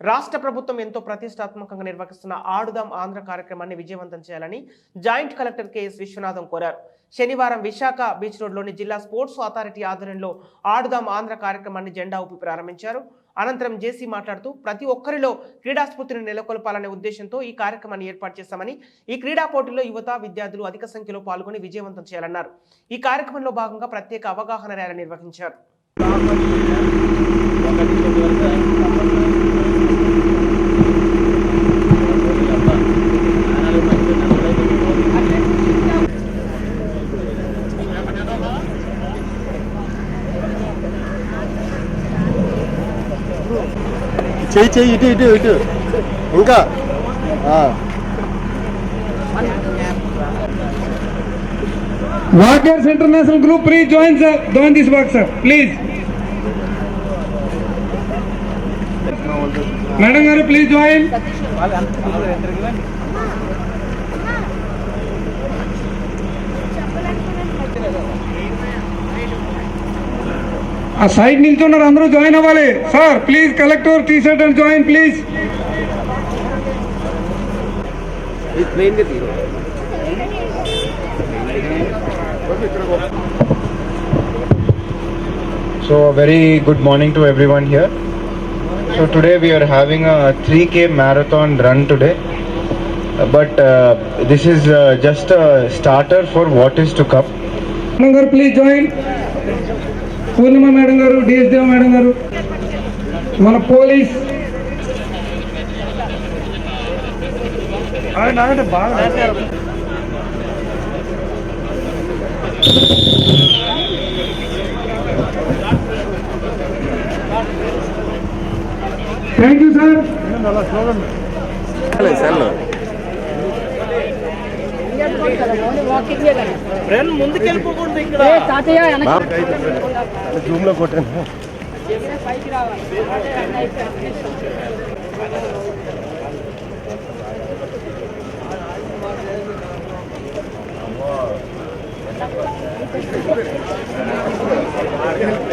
రాష్ట్ర ప్రభుత్వం ఎంతో ప్రతిష్టాత్మకంగా నిర్వహిస్తున్న ఆడుదాం ఆంధ్ర కార్యక్రమాన్ని విజయవంతం చేయాలని జాయింట్ కలెక్టర్ కెఎస్ విశ్వనాథం కోరారు. శనివారం విశాఖ బీచ్ రోడ్లోని జిల్లా స్పోర్ట్స్ అథారిటీ ఆధ్వర్యంలో ఆడుదాం ఆంధ్ర కార్యక్రమాన్ని జెండా ఊపి ప్రారంభించారు. అనంతరం జేసీ మాట్లాడుతూ ప్రతి ఒక్కరిలో క్రీడాస్ఫూర్తిని నెలకొల్పాలనే ఉద్దేశంతో ఈ కార్యక్రమాన్ని ఏర్పాటు చేశామని ఈ క్రీడా పోటీల్లో యువత విద్యార్థులు అధిక సంఖ్యలో పాల్గొని విజయవంతం చేయాలన్నారు. ఈ కార్యక్రమంలో భాగంగా ప్రత్యేక అవగాహన ర్యాలీ నిర్వహించారు. చెయ్యి చెయ్యి ఇటు ఇటు ఇటు ఇంకా ఆ. Walkers International Group, please join, sir. Join this work, sir. Please. Madam Garu, please ఆ సైడ్ నిల్చున్నారు అందరూ జాయిన్ అవ్వాలి sir please collector T shirt and join please So a very good morning to everyone here. So today we are having a 3k marathon run today. Uh, But uh, this is uh, just a starter for what is to come. Madam గారు please join Purnima madam garu డిఎస్దేవ్ madam గారు మన police. Thank you sir Zoom లో కొట్టాను Thank